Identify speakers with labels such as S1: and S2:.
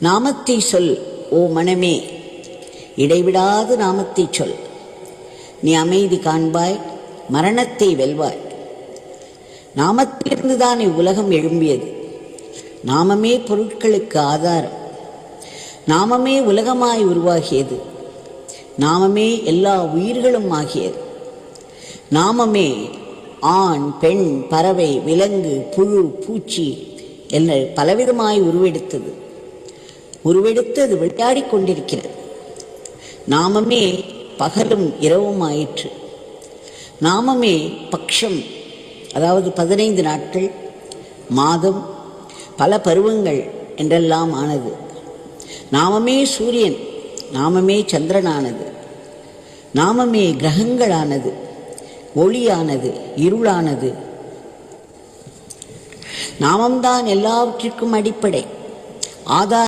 S1: நாமத்தை சொல் ஓ மனமே. இடைவிடாது நாமத்தை சொல். நீ அமைதி காண்பாய் மரணத்தை வெல்வாய். நாமத்திலிருந்துதான் இவ்வுலகம் எழும்பியது. நாமமே பொருட்களுக்கு ஆதாரம். நாமமே உலகமாய் உருவாகியது. நாமமே எல்லா உயிர்களும் ஆகியது. நாமமே ஆண் பெண் பறவை விலங்கு புழு பூச்சி என பலவிதமாய் உருவெடுத்தது. உருவெடுத்து அது விளையாடி கொண்டிருக்கிறது. நாமமே பகலும் இரவும் ஆயிற்று. நாமமே பக்ஷம் அதாவது பதினைந்து நாட்கள் மாதம் பல பருவங்கள் என்றெல்லாம் ஆனது. நாமமே சூரியன் நாமமே சந்திரனானது. நாமமே கிரகங்களானது ஒளியானது இருளானது. நாமம்தான் எல்லாவற்றிற்கும் அடிப்படை. ஆதார